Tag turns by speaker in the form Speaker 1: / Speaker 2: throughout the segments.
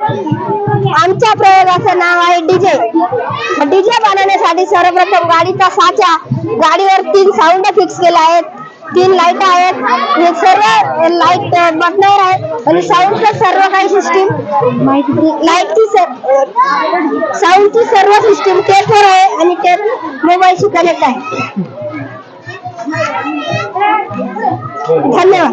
Speaker 1: आमच्या प्रयोगाचं नाव आहे DJ. DJ बनवण्यासाठी सर्वप्रथम गाडीचा साचा गाडीवर तीन साऊंड फिक्स केले आहेत. तीन लाइट आहेत. हे सर्व लाइट बटणार आहेत. आणि साऊंडचं सर्व काही सिस्टीम लाईटची साऊंडची सर्व सिस्टीम टेपवर आहे आणि टेप मोबाईलशी कनेक्ट आहे. धन्यवाद.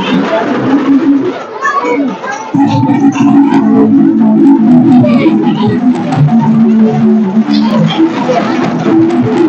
Speaker 1: Thank you.